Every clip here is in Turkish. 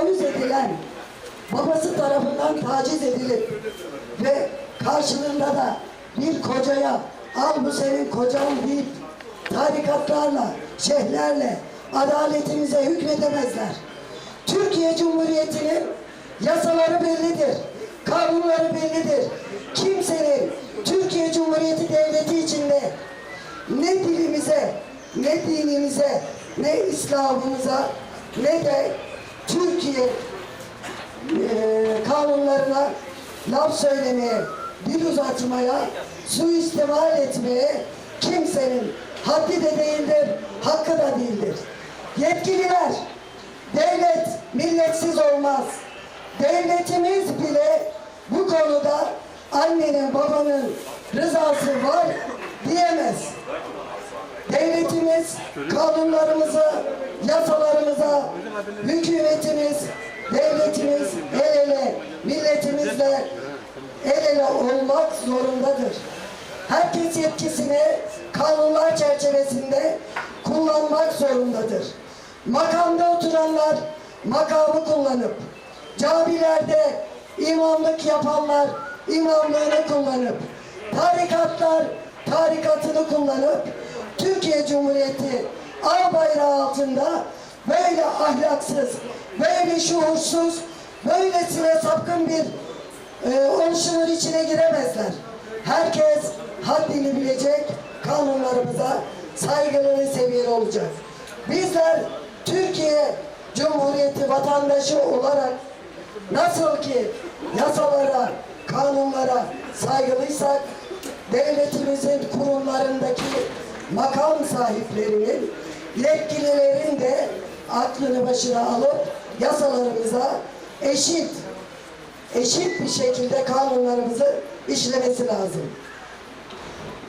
tecavüz edilen, babası tarafından taciz edilip ve karşılığında da bir kocaya al bu senin kocan deyip tarikatlarla, şeyhlerle adaletimize hükmedemezler. Türkiye Cumhuriyeti'nin yasaları bellidir, kanunları bellidir. Kimsenin Türkiye Cumhuriyeti Devleti içinde ne dilimize, ne dinimize, ne İslam'ımıza, ne de Türkiye eee, kanunlarına laf söylemeye, dil uzatmaya, suistimal etmeye kimsenin haddi de değildir, hakkı da değildir. Yetkililer, devlet milletsiz olmaz. Devletimiz bile bu konuda annenin babanın rızası var diyemez. Devletimiz kanunlarımıza, yasalarımıza, hükümetimiz, devletimiz el ele, milletimizle el ele olmak zorundadır. Herkes yetkisini kanunlar çerçevesinde kullanmak zorundadır. Makamda oturanlar makamı kullanıp, camilerde imamlık yapanlar imamlığını kullanıp, tarikatlar tarikatını kullanıp, Türkiye Cumhuriyeti altında böyle ahlaksız, böyle şuursuz, böylesine sapkın bir e, oluşumun içine giremezler. Herkes haddini bilecek, kanunlarımıza saygılı ve seviyeli olacak. Bizler Türkiye Cumhuriyeti vatandaşı olarak nasıl ki yasalara, kanunlara saygılıysak, devletimizin kurumlarındaki makam sahiplerinin, yetkililerin de aklını başına alıp yasalarımıza eşit, eşit bir şekilde kanunlarımızı işlemesi lazım.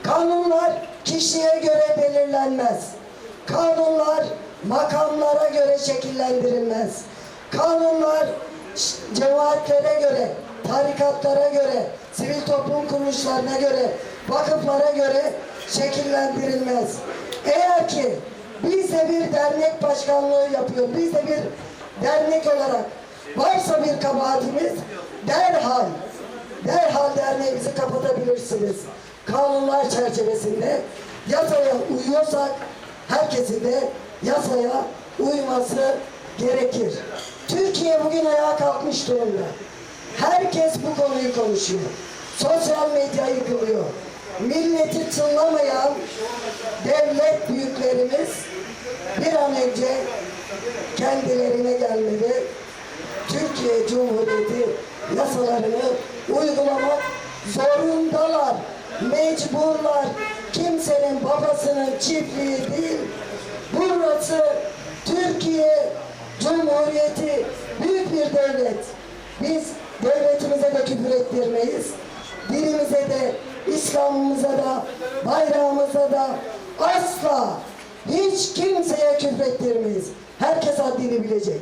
Kanunlar kişiye göre belirlenmez. Kanunlar makamlara göre şekillendirilmez. Kanunlar cemaatlere göre, tarikatlara göre, sivil toplum kuruluşlarına göre, vakıflara göre şekillendirilmez. Eğer ki biz de bir dernek başkanlığı yapıyor, biz de bir dernek olarak varsa bir kabahatimiz derhal derhal derneğimizi kapatabilirsiniz. Kanunlar çerçevesinde yasaya uyuyorsak herkesin de yasaya uyması gerekir. Türkiye bugün ayağa kalkmış durumda. Herkes bu konuyu konuşuyor. Sosyal medya yıkılıyor. Milleti tınlamayan devlet büyüklerimiz bir an önce kendilerine gelmeli. Türkiye Cumhuriyeti yasalarını uygulamak zorundalar. Mecburlar. Kimsenin babasının çiftliği değil. Burası Türkiye Cumhuriyeti büyük bir devlet. Biz devletimize de küfür ettirmeyiz. Dilimize de, İslam'ımıza da, bayrağımıza da asla hiç kimseye küfür ettirmeyiz. Herkes haddini bilecek.